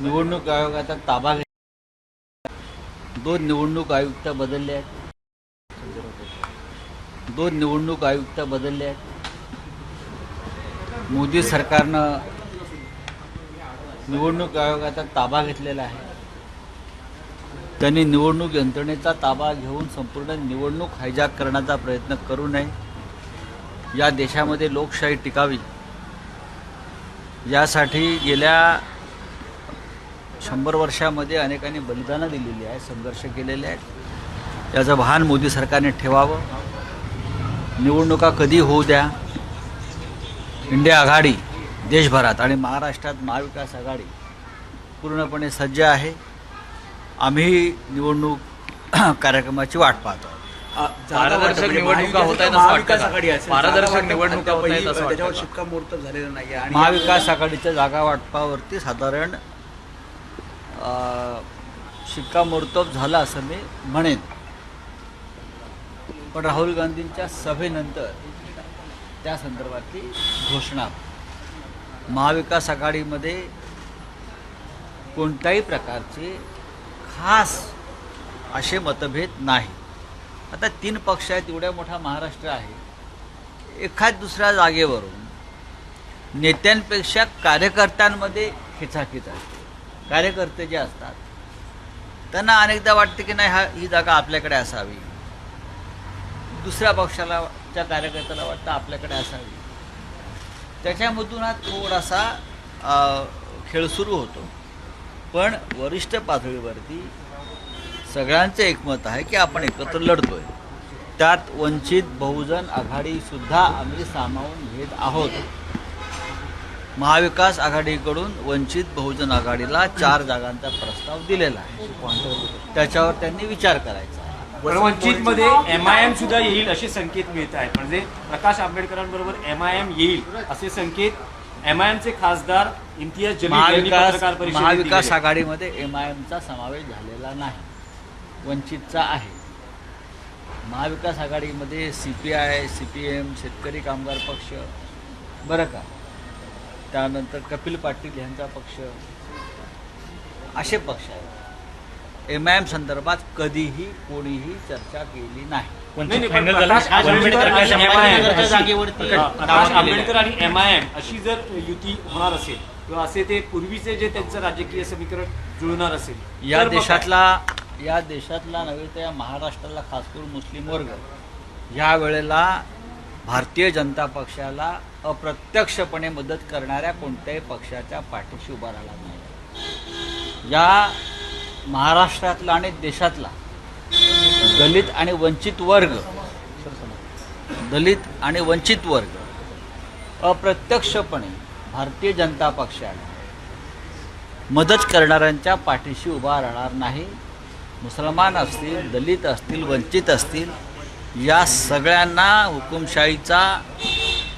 निवडणूक आयोगाचा ताबा घेतला दोन निवडणूक आयुक्त बदलले आहेत. दोन निवडणूक आयुक्त बदलले आहेत. मोदी सरकारनं निवडणूक आयोगाचा ताबा घेतलेला आहे. त्यांनी निवडणूक यंत्रणेचा ताबा घेऊन संपूर्ण निवडणूक हायजॅक करण्याचा प्रयत्न करू नये. या देशामध्ये लोकशाही टिकावी. यासाठी गेल्या शंभर वर्षामध्ये अनेकांनी बलिदानं दिलेली आहे संघर्ष केलेले आहेत. याचं भान मोदी सरकारने ठेवावं. निवडणुका कधी होऊ द्या? इंडिया आघाडी देशभरात आणि महाराष्ट्रात महाविकास आघाडी पूर्णपणे सज्ज आहे. आम्ही निवडणूक कार्यक्रमाची वाट पाहतो. पारदर्शक निवडणुका होत आहेत महाविकास आघाडी पारदर्शक निवडणुका आहेत त्याच्यावर? शिक्कामोर्तब झालेलं नाही महाविकास आघाडीच्या जागा वाटपावरती साधारण शिक्कामोर्तब झाला असं मी म्हणेन. पण राहुल गांधींच्या सभेनंतर त्या संदर्भातली घोषणा. महाविकास आघाडीमध्ये कोणत्याही प्रकारचे खास असे मतभेद नाही. आता तीन पक्ष आहेत एवढ्या मोठा महाराष्ट्र आहे. एखाद दुसऱ्या जागेवरून नेत्यांपेक्षा कार्यकर्त्यांमध्ये खिचाखिच आहे कार्यकर्ते जे असतात त्यांना अनेकदा वाटते की नाही हा ही जागा आपल्याकडे असावी. दुसऱ्या पक्षाला त्या कार्यकर्त्याला वाटतं आपल्याकडे असावी. त्याच्यामधून हा थोडासा खेळ सुरू होतो. पण वरिष्ठ पातळीवरती सगळ्यांचं एकमत आहे की आपण एकत्र लढतोय. त्यात वंचित बहुजन आघाडीसुद्धा आम्ही सामावून घेत आहोत. महाविकास आघाडीकडून वंचित बहुजन आघाडीला चार जागांचा प्रस्ताव दिलेला आहे. त्याच्यावर त्यांनी विचार करायचा. आहे पण वंचितमध्ये एम आय एम सुद्धा येईल असे संकेत मिळत आहेत. म्हणजे प्रकाश आंबेडकरांबरोबर एम आय एम येईल असे संकेत एम आय एमचे खासदार इम्तियाज महाविकास महाविकास. आघाडीमध्ये एम आय एमचा समावेश झालेला नाही. वंचितचा आहे. महाविकास आघाडीमध्ये C P I C P M शेतकरी कामगार पक्ष बरं का? त्यानंतर कपिल पाटील यांचा पक्ष. असे पक्ष आहेत. एम आय एम संदर्भात कधीही कोणीही चर्चा केली नाही. नाही, नाही, पण प्रकाश आंबेडकर आणि MIM अशी- हा, प्रकाश आंबेडकर आणि एम आय एम अशी जर युती होणार असेल किंवा असे ते पूर्वीचे जे त्यांचं राजकीय समीकरण जुळणार असेल या तर मग काय? देशातला या देशातला नव्हे तर या महाराष्ट्राला खास करून मुस्लिम वर्ग ह्या वेळेला भारतीय जनता पक्षाला अप्रत्यक्षपणे मदत करणाऱ्या कोणत्याही पक्षाच्या पाठीशी उभा राहिला नाही. या महाराष्ट्रातला आणि देशातला दलित आणि वंचित वर्ग दलित आणि वंचित वर्ग अप्रत्यक्षपणे भारतीय जनता पक्षाला मदत करणाऱ्यांच्या पाठीशी उभा राहणार नाही. मुसलमान असतील दलित असतील वंचित असतील या सगळ्यांना हुकुमशाहीचा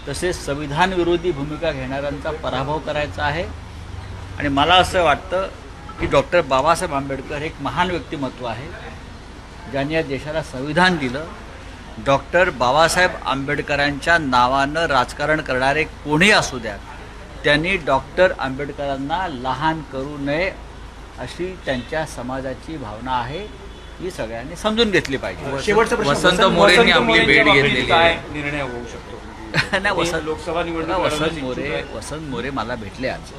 तसेच संविधानविरोधी भूमिका घेणाऱ्यांचा पराभव करायचा आहे. आणि मला असं वाटतं की डॉक्टर बाबासाहेब आंबेडकर हे एक महान व्यक्तिमत्व आहे ज्यांनी या देशाला संविधान दिलं. डॉक्टर बाबासाहेब आंबेडकरांच्या नावानं राजकारण करणारे कोणी असू द्यात त्यांनी डॉक्टर आंबेडकरांना लहान करू नये अशी त्यांच्या समाजाची भावना आहे. ही सगळ्यांनी समजून घेतली पाहिजे. शेवटचा प्रश्न वसंत मोरेंनी आपली भेट घेतलेली काय आहे. निर्णय होऊ शकतो? नाही वसंत लोकसभा निवडणूक वसंत मोरे. वसंत मोरे मला भेटले आज.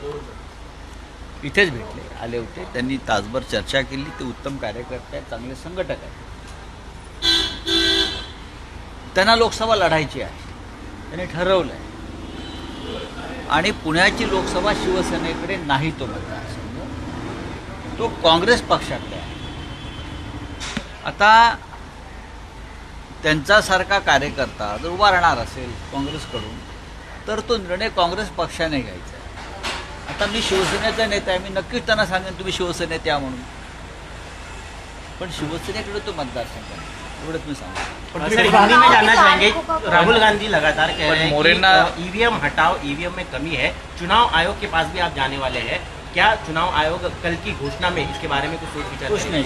इथेच भेटले आले होते. त्यांनी तासभर चर्चा केली. ते उत्तम कार्यकर्ते आहेत चांगले संघटक आहेत. त्यांना लोकसभा लढायची आहे. त्यांनी ठरवलं आहे आणि पुण्याची लोकसभा शिवसेनेकडे नाही तो मतदारसंघ. तो काँग्रेस पक्षाकडे आहे आता त्यांच्यासारखा कार्यकर्ता जर उभा राहणार असेल काँग्रेसकडून तर तो निर्णय काँग्रेस पक्षाने घ्यायचा आहे. आता मी शिवसेनेचा नेता आहे मी नक्कीच त्यांना सांगेन तुम्ही शिवसेनेत या म्हणून. पण शिवसेनेकडे तो मतदारसंघ आहे. एवढंच मी सांगतो. पण सर तुम्ही हिंदी में जानना चाहेंगे राहुल गांधी लगातार कह पर रहे हैं मोरेना- कि ईवीएम हटाओ ईवीएम में कमी है। चुनाव आयोग के पास भी आप जाने वाले हैं। क्या चुनाव आयोग कल की घोषणा में इसके बारे में कुछ सोच विचार कुछ? नहीं।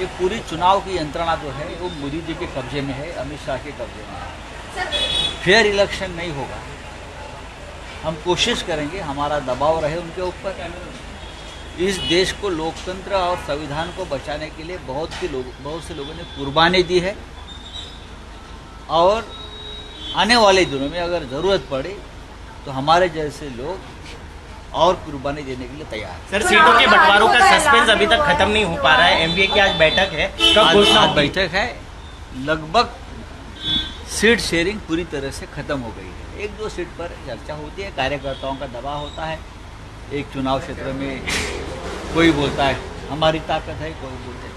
ये पूरी चुनाव की यंत्रणा जो है, वो मोदी जी के कब्जे में है, अमित शाह के कब्जे में है। फेयर इलेक्शन नहीं होगा। हम कोशिश करेंगे, हमारा दबाव रहे उनके ऊपर। इस देश को लोकतंत्र और संविधान को बचाने के लिए बहुत से लोग, बहुत से लोगों ने कुर्बानी दी है। और आने वाले दिनों में अगर ज़रूरत पड़े तो हमारे जैसे लोग और कुर्बानी देने के लिए तैयार सर सीटों के बंटवारों का सस्पेंस अभी तक खत्म नहीं हो पा रहा है। एमबीए की आज बैठक है। कब आज, घोषणा बैठक है। लगभग सीट शेयरिंग पूरी तरह से खत्म हो गई है। एक दो सीट पर चर्चा होती है कार्यकर्ताओं का दबाव होता है। एक चुनाव क्षेत्र में कोई बोलता है हमारी ताकत है कोई बोलते है।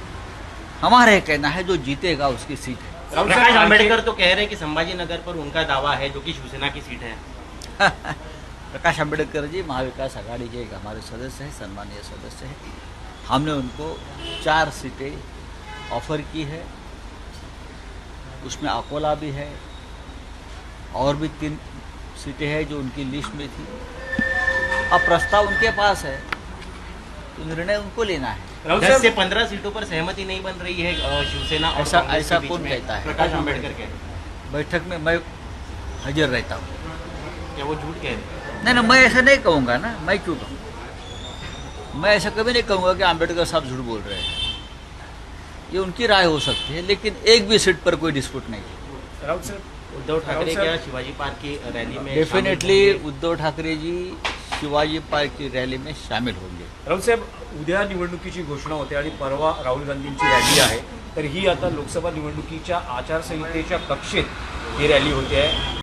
हमारा ये कहना है जो जीतेगा उसकी सीट है। प्रकाश साहेब, आंबेडकर तो कह रहे हैं कि संभाजी नगर पर उनका दावा है जो कि शिवसेना की सीट है। प्रकाश अंबेडकर जी महाविकास आघाड़ी के एक हमारे सदस्य हैं सम्मानीय सदस्य हैं। हमने उनको चार सीटें ऑफ़र की है। उसमें अकोला भी है और भी तीन सीटें हैं जो उनकी लिस्ट में थी। अब प्रस्ताव उनके पास है तो निर्णय उनको लेना है। दस से पंद्रह सीटों पर सहमति नहीं बन रही है शिवसेना और ऐसा- ऐसा कौन कहता है? प्रकाश अंबेडकर कहते बैठक में मैं हाजिर रहता हूँ। क्या वो झूठ कह रहे हैं? नहीं नहीं मैं ऐसा नहीं कहूँगा ना मैं क्यों कहूँ? मैं ऐसा कभी नहीं कहूँगा कि आम्बेडकर साहब झूठ बोल रहे हैं। ये उनकी राय हो सकती है लेकिन एक भी सीट पर कोई डिस्प्यूट नहीं है। उद्धव ठाकरे क्या शिवाजी पार्क की रैली में डेफिनेटली? उद्धव ठाकरे जी शिवाजी पार्क की रैली में शामिल होंगे। राहुल साहेब उद्या निवडणुकीची घोषणा होते आणि परवा राहुल गांधींची रॅली आहे. तर ही आता लोकसभा निवडणुकीच्या आचारसंहितेच्या कक्षेत ही रॅली होते. आहे